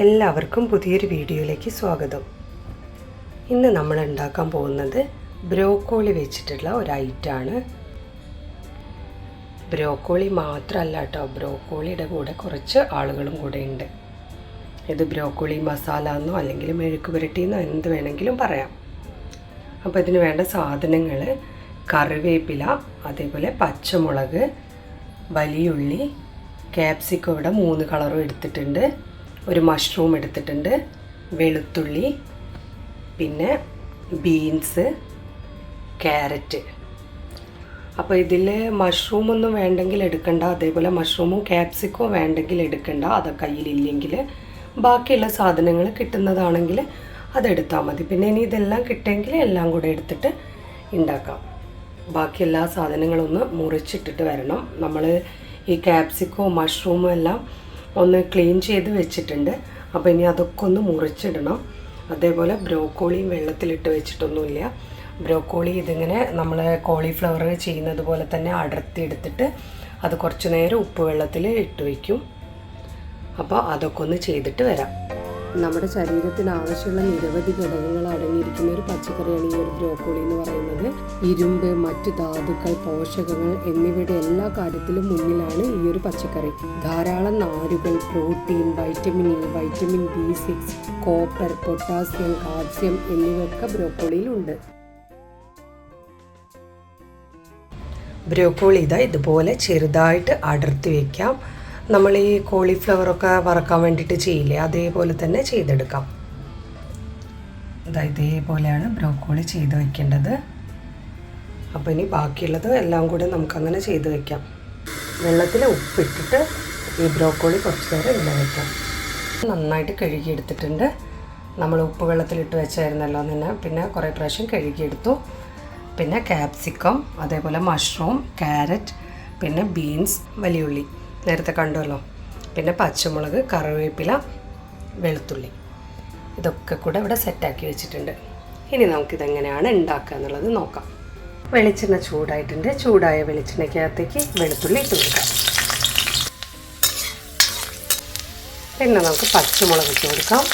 എല്ലാവർക്കും പുതിയൊരു വീഡിയോയിലേക്ക് സ്വാഗതം. ഇന്ന് നമ്മൾ ഉണ്ടാക്കാൻ പോകുന്നത് ബ്രോക്കോളി വെച്ചിട്ടുള്ള ഒരു ഐറ്റമാണ് ബ്രോക്കോളി മാത്രമല്ല കേട്ടോ ബ്രോക്കോളിയുടെ കൂടെ കുറച്ച് ആളുകളും കൂടെ ഉണ്ട്. ഇത് ബ്രോക്കോളി മസാല എന്നോ അല്ലെങ്കിൽ മെഴുക്ക് പുരട്ടിയെന്നോ എന്ത് വേണമെങ്കിലും പറയാം. അപ്പോൾ ഇതിന് വേണ്ട സാധനങ്ങൾ കറിവേപ്പില അതേപോലെ പച്ചമുളക് വലിയുള്ളി ക്യാപ്സിക്കം ഇവിടെ മൂന്ന് കളറും എടുത്തിട്ടുണ്ട്. ഒരു മഷ്റൂം എടുത്തിട്ടുണ്ട്. വെളുത്തുള്ളി പിന്നെ ബീൻസ് ക്യാരറ്റ് അപ്പോൾ ഇതിൽ മഷ്റൂമൊന്നും വേണ്ടെങ്കിൽ എടുക്കണ്ട. അതേപോലെ മഷ്റൂമും ക്യാപ്സിക്കോ വേണ്ടെങ്കിൽ എടുക്കണ്ട. അത് കയ്യിലില്ലെങ്കിൽ ബാക്കിയുള്ള സാധനങ്ങൾ കിട്ടുന്നതാണെങ്കിൽ അതെടുത്താൽ മതി. പിന്നെ ഇനി ഇതെല്ലാം കിട്ടുമെങ്കിൽ എല്ലാം കൂടെ എടുത്തിട്ട് ഉണ്ടാക്കാം ബാക്കി എല്ലാ സാധനങ്ങളൊന്ന് മുറിച്ചിട്ടിട്ട് വരണം. നമ്മൾ ഈ ക്യാപ്സിക്കോ മഷ്റൂമും എല്ലാം ഒന്ന് ക്ലീൻ ചെയ്ത് വെച്ചിട്ടുണ്ട്. അപ്പോൾ ഇനി അതൊക്കെ ഒന്ന് മുറിച്ചിടണം. അതേപോലെ ബ്രോക്കോളിയും വെള്ളത്തിലിട്ട് വെച്ചിട്ടൊന്നുമില്ല. ബ്രോക്കോളി ഇതിങ്ങനെ നമ്മൾ കോളിഫ്ലവർ ചെയ്യുന്നത് പോലെ തന്നെ അടർത്തി എടുത്തിട്ട് അത് കുറച്ച് നേരം ഉപ്പ് വെള്ളത്തിൽ ഇട്ട് വയ്ക്കും അപ്പോൾ അതൊക്കെ ഒന്ന് ചെയ്തിട്ട് വരാം. നമ്മുടെ ശരീരത്തിന് ആവശ്യമുള്ള നിരവധി ഘടകങ്ങൾ അടങ്ങിയിരിക്കുന്ന ഒരു പച്ചക്കറിയാണ് ഈ ഒരു ബ്രോക്കോളി എന്ന് പറയുന്നത്. ഇരുമ്പ് മറ്റ് ധാതുക്കൾ പോഷകങ്ങൾ എന്നിവയുടെ എല്ലാ കാര്യത്തിലും മുന്നിലാണ് ഈ ഒരു പച്ചക്കറി. ധാരാളം നാരുകൾ protein vitamin E vitamin B six copper potassium calcium എന്നിവയൊക്കെ ബ്രോക്കോളിയിലുണ്ട് ബ്രോക്കോളി ഇതാ ഇതുപോലെ ചെറുതായിട്ട് അടർത്തി വെക്കാം. നമ്മൾ ഈ കോളിഫ്ലവറൊക്കെ വറക്കാൻ വേണ്ടിയിട്ട് ചെയ്യില്ലേ? അതേപോലെ തന്നെ ചെയ്തെടുക്കാം. ഇതാ ഇതേപോലെയാണ് ബ്രോക്കോളി ചെയ്ത് വെക്കേണ്ടത്. അപ്പോൾ ഇനി ബാക്കിയുള്ളത് എല്ലാം കൂടെ നമുക്കങ്ങനെ ചെയ്ത് വയ്ക്കാം വെള്ളത്തിൽ ഉപ്പിട്ടിട്ട് ഈ ബ്രോക്കോളി കുറച്ച് നേരം ഇല്ല വയ്ക്കാം നന്നായിട്ട് കഴുകിയെടുത്തിട്ടുണ്ട്. നമ്മൾ ഉപ്പ് വെള്ളത്തിലിട്ട് വെച്ചായിരുന്നല്ലോ തന്നെ പിന്നെ കുറേ പ്രാവശ്യം കഴുകിയെടുത്തു. പിന്നെ ക്യാപ്സിക്കം അതേപോലെ മഷ്റൂം ക്യാരറ്റ് പിന്നെ ബീൻസ് വലിയുള്ളി. നേരത്തെ കണ്ടുവല്ലോ. പിന്നെ പച്ചമുളക് കറിവേപ്പില വെളുത്തുള്ളി. ഇതൊക്കെ കൂടെ ഇവിടെ സെറ്റാക്കി വെച്ചിട്ടുണ്ട്. ഇനി നമുക്കിതെങ്ങനെയാണ് ഉണ്ടാക്കുക എന്നുള്ളത് നോക്കാം. വെളിച്ചെണ്ണ ചൂടായിട്ടുണ്ട്. ചൂടായ വെളിച്ചെണ്ണയ്ക്കകത്തേക്ക് വെളുത്തുള്ളി ഇട്ട് കൊടുക്കാം. പിന്നെ നമുക്ക് പച്ചമുളക് ഇട്ട് കൊടുക്കാം.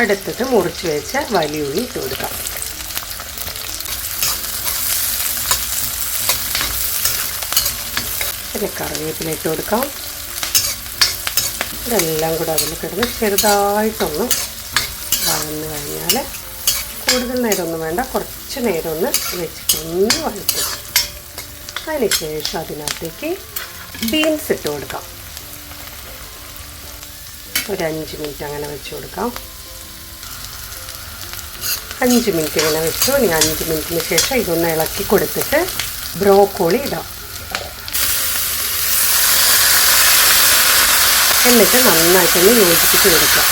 അടുത്തത് മുറിച്ച് വെച്ച വലിയുള്ളി ഇട്ട് കൊടുക്കാം. പിന്നെ കറിവേപ്പില ഇട്ട് കൊടുക്കാം. ഇതെല്ലാം കൂടെ അതിൽ കിടന്ന് ചെറുതായിട്ടൊന്ന് വഴന്ന് കഴിഞ്ഞാൽ കൂടുതൽ നേരമൊന്നും വേണ്ട. കുറച്ച് നേരം ഒന്ന് വെച്ചിട്ടൊന്ന് വഴറ്റും. അതിന് ശേഷം അതിനകത്തേക്ക് ബീൻസ് ഇട്ട് കൊടുക്കാം. ഒരു അഞ്ച് മിനിറ്റ് അങ്ങനെ വെച്ച് കൊടുക്കാം. അഞ്ച് മിനിറ്റ് ഇങ്ങനെ വെച്ചു. ഇനി അഞ്ച് മിനിറ്റിന് ശേഷം ഇതൊന്ന് ഇളക്കി കൊടുത്തിട്ട് ബ്രോക്കോളി ഇടാം. എന്നിട്ട് നന്നായിട്ട് ഒന്ന് യോജിപ്പിച്ച് കൊടുക്കാം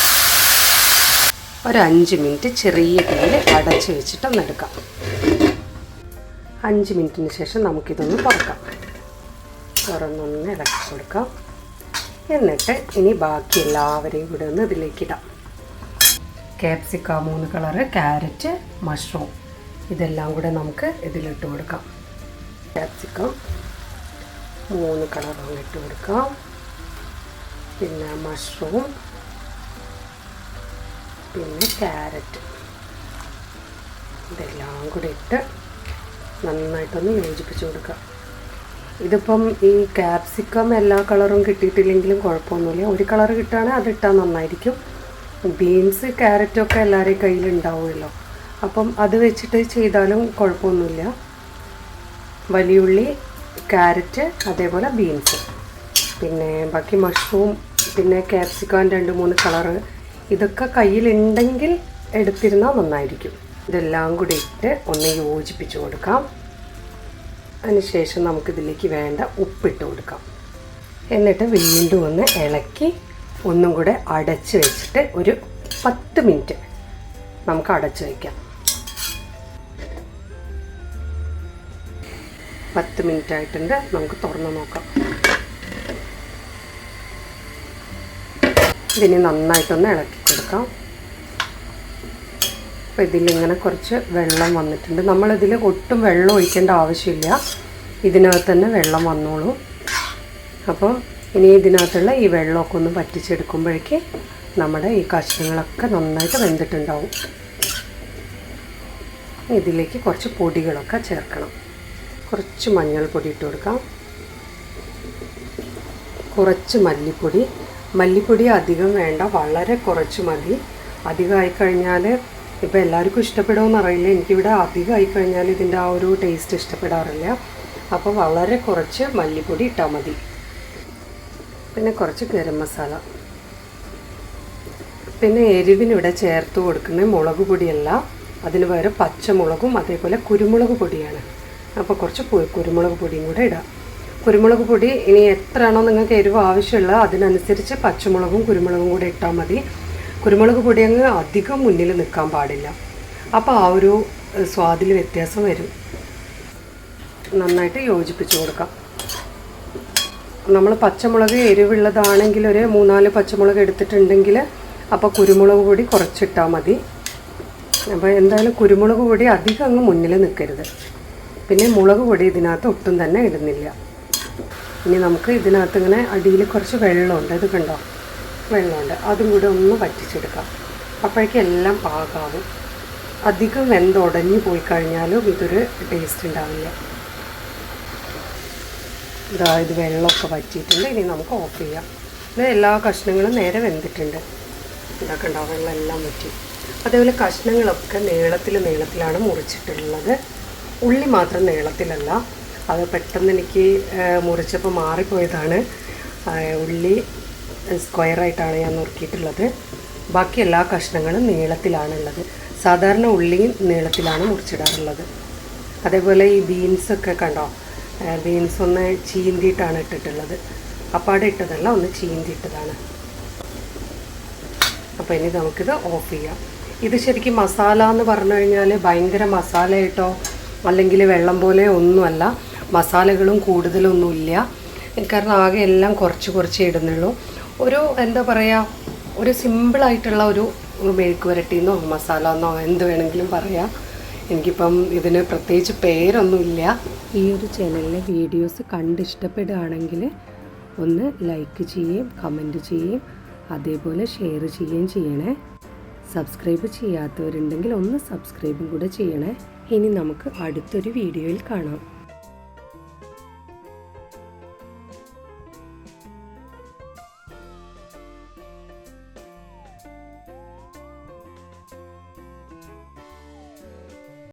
ഒരു അഞ്ച് മിനിറ്റ് ചെറിയ തീയിൽ അടച്ച് വെച്ചിട്ടൊന്ന് എടുക്കാം. അഞ്ച് മിനിറ്റിന് ശേഷം നമുക്കിതൊന്ന് തുറക്കാം തുറന്നൊന്ന് ഇളക്കി കൊടുക്കാം. എന്നിട്ട് ഇനി ബാക്കി എല്ലാവരെയും കൂടെ ഒന്ന് ഇതിലേക്കിടാം ക്യാപ്സിക്ക മൂന്ന് കളറ് ക്യാരറ്റ് മഷ്റൂം. ഇതെല്ലാം കൂടെ നമുക്ക് ഇതിലിട്ട് കൊടുക്കാം. ക്യാപ്സിക്കം മൂന്ന് കളറും ഇട്ട് കൊടുക്കാം. പിന്നെ മഷ്റൂം പിന്നെ ക്യാരറ്റ്. ഇതെല്ലാം കൂടി ഇട്ട് നന്നായിട്ടൊന്ന് യോജിപ്പിച്ച് കൊടുക്കുക. ഇതിപ്പം ഈ ക്യാപ്സിക്കം എല്ലാ കളറും കിട്ടിയിട്ടില്ലെങ്കിലും കുഴപ്പമൊന്നുമില്ല. ഒരു കളർ കിട്ടുകയാണെങ്കിൽ അതിട്ടാൽ നന്നായിരിക്കും. ബീൻസ് ക്യാരറ്റൊക്കെ എല്ലാവരുടെയും കയ്യിലുണ്ടാവുമല്ലോ അപ്പം അത് വെച്ചിട്ട് ചെയ്താലും കുഴപ്പമൊന്നുമില്ല. വലിയുള്ളി ക്യാരറ്റ് അതേപോലെ ബീൻസ്. പിന്നെ ബാക്കി മഷ്റൂം പിന്നെ ക്യാപ്സിക്കോൻ രണ്ട് മൂന്ന് കളറ് ഇതൊക്കെ കയ്യിലുണ്ടെങ്കിൽ എടുത്തിരുന്നാൽ നന്നായിരിക്കും. ഇതെല്ലാം കൂടി ഇട്ട് ഒന്ന് യോജിപ്പിച്ച് കൊടുക്കാം. അതിനുശേഷം നമുക്കിതിലേക്ക് വേണ്ട ഉപ്പിട്ട് കൊടുക്കാം. എന്നിട്ട് വീണ്ടും ഒന്ന് ഇളക്കി ഒന്നും കൂടെ അടച്ച് വെച്ചിട്ട് ഒരു പത്ത് മിനിറ്റ് നമുക്ക് അടച്ച് വയ്ക്കാം പത്ത് മിനിറ്റ് ആയിട്ടുണ്ട് നമുക്ക് തുറന്ന് നോക്കാം. ഇതിന് നന്നായിട്ടൊന്ന് ഇളക്കി കൊടുക്കാം. അപ്പോൾ ഇതിലിങ്ങനെ കുറച്ച് വെള്ളം വന്നിട്ടുണ്ട്. നമ്മളിതിൽ ഒട്ടും വെള്ളം ഒഴിക്കേണ്ട ആവശ്യമില്ല. ഇതിനകത്ത് തന്നെ വെള്ളം വന്നോളൂ. അപ്പോൾ ഇനി ഇതിനകത്തുള്ള ഈ വെള്ളമൊക്കെ ഒന്ന് പറ്റിച്ചെടുക്കുമ്പോഴേക്ക് നമ്മുടെ ഈ കഷ്ണങ്ങളൊക്കെ നന്നായിട്ട് വെന്തിട്ടുണ്ടാവും. ഇതിലേക്ക് കുറച്ച് പൊടികളൊക്കെ ചേർക്കണം. കുറച്ച് മഞ്ഞൾപ്പൊടി ഇട്ട് കൊടുക്കാം. കുറച്ച് മല്ലിപ്പൊടി. മല്ലിപ്പൊടി അധികം വേണ്ട വളരെ കുറച്ച് മതി. അധികമായി കഴിഞ്ഞാൽ ഇപ്പോൾ എല്ലാവർക്കും ഇഷ്ടപ്പെടുമെന്ന് അറിയില്ല. എനിക്കിവിടെ അധികമായി കഴിഞ്ഞാൽ ഇതിന്റെ ആ ഒരു ടേസ്റ്റ് ഇഷ്ടപ്പെടാറില്ല. അപ്പോൾ വളരെ കുറച്ച് മല്ലിപ്പൊടി ഇട്ടാൽ മതി. പിന്നെ കുറച്ച് ഗരം മസാല. പിന്നെ എരിവിനിവിടെ ചേർത്ത് കൊടുക്കുന്ന മുളക് പൊടിയല്ല അതിന് പകരം പച്ചമുളകും അതേപോലെ കുരുമുളക് പൊടിയാണ്. അപ്പോൾ കുറച്ച് കുരുമുളക് പൊടിയും കൂടെ ഇടാം. കുരുമുളക് പൊടി ഇനി എത്രയാണോ നിങ്ങൾക്ക് എരിവ് ആവശ്യമുള്ളത് അതിനനുസരിച്ച് പച്ചമുളകും കുരുമുളകും കൂടെ ഇട്ടാൽ മതി. കുരുമുളക് പൊടി അങ്ങ് അധികം മുന്നിൽ നിൽക്കാൻ പാടില്ല. അപ്പോൾ ആ ഒരു സ്വാദിൽ വ്യത്യാസം വരും. നന്നായിട്ട് യോജിപ്പിച്ച് കൊടുക്കാം. നമ്മൾ പച്ചമുളക് എരിവുള്ളതാണെങ്കിൽ ഒരു മൂന്നാൽ പച്ചമുളക് എടുത്തിട്ടുണ്ടെങ്കിൽ അപ്പോൾ കുരുമുളക് പൊടി കുറച്ചിട്ടാൽ മതി. അപ്പോൾ എന്തായാലും കുരുമുളക് പൊടി അധികം അങ്ങ് മുന്നിൽ നിൽക്കരുത്. പിന്നെ മുളക് പൊടി ഇതിനകത്ത് ഒട്ടും തന്നെ ഇടുന്നില്ല. ഇനി നമുക്ക് ഇതിനകത്ത് ഇങ്ങനെ അടിയിൽ കുറച്ച് വെള്ളമുണ്ട്. ഇത് കണ്ടോ? വെള്ളമുണ്ട്. അതും കൂടെ ഒന്ന് വറ്റിച്ചെടുക്കാം. അപ്പോഴേക്കും എല്ലാം പാകാവും. അധികം വെന്തുടഞ്ഞു പോയി കഴിഞ്ഞാലും ഇതൊരു ടേസ്റ്റ് ഉണ്ടാവില്ല. ഇതാ ഇത് വെള്ളമൊക്കെ വറ്റിയിട്ടുണ്ട്. ഇനി നമുക്ക് ഓഫ് ചെയ്യാം. ഇത് എല്ലാ കഷ്ണങ്ങളും നേരെ വെന്തിട്ടുണ്ട്. ഇതൊക്കെ ഉണ്ടാവും വെള്ളം എല്ലാം വറ്റി. അതേപോലെ കഷ്ണങ്ങളൊക്കെ നീളത്തിൽ നീളത്തിലാണ് മുറിച്ചിട്ടുള്ളത്. ഉള്ളി മാത്രം നീളത്തിലല്ല. അത് പെട്ടെന്ന് എനിക്ക് മുറിച്ചപ്പോൾ മാറിപ്പോയതാണ്. ഉള്ളി സ്ക്വയറായിട്ടാണ് ഞാൻ നുറുക്കിയിട്ടുള്ളത്. ബാക്കി എല്ലാ കഷ്ണങ്ങളും നീളത്തിലാണ് ഉള്ളത് സാധാരണ ഉള്ളിയും നീളത്തിലാണ് മുറിച്ചിടാറുള്ളത്. അതേപോലെ ഈ ബീൻസൊക്കെ കണ്ടോ? ബീൻസ് ഒന്ന് ചീന്തിയിട്ടാണ് ഇട്ടിട്ടുള്ളത്. അപ്പാടെ ഇട്ടതല്ല ഒന്ന് ചീന്തിയിട്ടതാണ്. അപ്പോൾ ഇനി നമുക്കിത് ഓഫ് ചെയ്യാം. ഇത് ശരിക്കും മസാല എന്ന് പറഞ്ഞു കഴിഞ്ഞാൽ ഭയങ്കര മസാലയായിട്ടോ അല്ലെങ്കിൽ വെള്ളം പോലെ ഒന്നുമല്ല. മസാലകളും കൂടുതലൊന്നുമില്ല. കാരണം ആകെ എല്ലാം കുറച്ച് കുറച്ച് ഇടുന്നുള്ളൂ. ഒരു എന്താ പറയുക ഒരു സിമ്പിളായിട്ടുള്ള ഒരു മെഴുക്ക് വരട്ടിന്നോ മസാല എന്നോ എന്ത് വേണമെങ്കിലും പറയാം. എനിക്കിപ്പം ഇതിന് പ്രത്യേകിച്ച് പേരൊന്നുമില്ല. ഈ ഒരു ചാനലിലെ വീഡിയോസ് കണ്ട് ഇഷ്ടപ്പെടുകയാണെങ്കിൽ ഒന്ന് ലൈക്ക് ചെയ്യുകയും കമന്റ് ചെയ്യുകയും അതേപോലെ ഷെയർ ചെയ്യുകയും ചെയ്യണേ. സബ്സ്ക്രൈബ് ചെയ്യാത്തവരുണ്ടെങ്കിൽ ഒന്ന് സബ്സ്ക്രൈബും കൂടെ ചെയ്യണേ. ഇനി നമുക്ക് അടുത്തൊരു വീഡിയോയിൽ കാണാം.